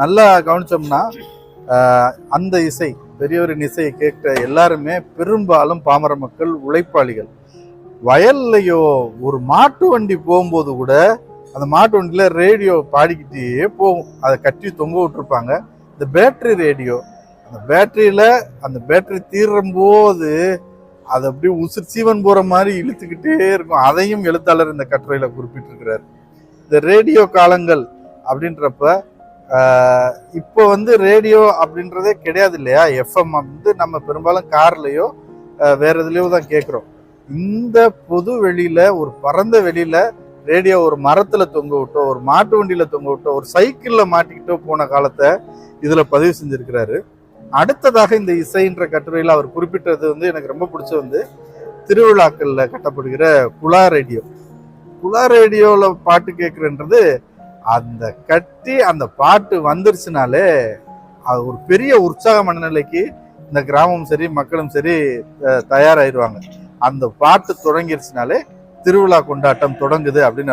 நல்லா கவனித்தோம்னா அந்த இசை பெரியவரின் இசையை கேட்க எல்லாருமே பெரும்பாலும் பாமர மக்கள் உழைப்பாளிகள். வயல்லையோ ஒரு மாட்டு வண்டி போகும்போது கூட அந்த மாட்டு வண்டியில் ரேடியோ பாடிக்கிட்டே போகும். அதை கட்டி தொங்க விட்டுருப்பாங்க. இந்த பேட்டரி ரேடியோ அந்த பேட்டரியில் அந்த பேட்டரி தீரும் போது அது அப்படியே உசுர் சீவன் போகிற மாதிரி இழுத்துக்கிட்டே இருக்கும். அதையும் எழுத்தாளர் இந்த கட்டுரையில் குறிப்பிட்டிருக்கிறார். இந்த ரேடியோ காலங்கள் அப்படின்றப்ப இப்போ வந்து ரேடியோ அப்படின்றதே கிடையாது இல்லையா? எஃப்எம் வந்து நம்ம பெரும்பாலும் கார்லேயோ வேற இதுலேயோ தான் கேட்குறோம் இந்த பொது வெளியில ஒரு பரந்த வெளியில ரேடியோ ஒரு மரத்துல தொங்க விட்டோ ஒரு மாட்டு வண்டியில தொங்க விட்டோ ஒரு சைக்கிள்ல மாட்டிக்கிட்டோ போன காலத்தை இதுல பதிவு செஞ்சிருக்கிறாரு. அடுத்ததாக இந்த இசைன்ற கட்டுரையில் அவர் குறிப்பிட்டது வந்து எனக்கு ரொம்ப பிடிச்ச வந்து திருவிழாக்களில் கட்டப்படுகிற குலா ரேடியோ. குலா ரேடியோவில் பாட்டு கேட்குறன்றது அந்த கட்டி அந்த பாட்டு வந்துருச்சுனாலே அது ஒரு பெரிய உற்சாக மனநிலைக்கு இந்த கிராமமும் சரி மக்களும் சரி தயாராயிருவாங்க. அந்த பாட்டு தொடங்கிருச்சுனாலே திருவிழா கொண்டாட்டம் தொடங்குது அப்படின்னு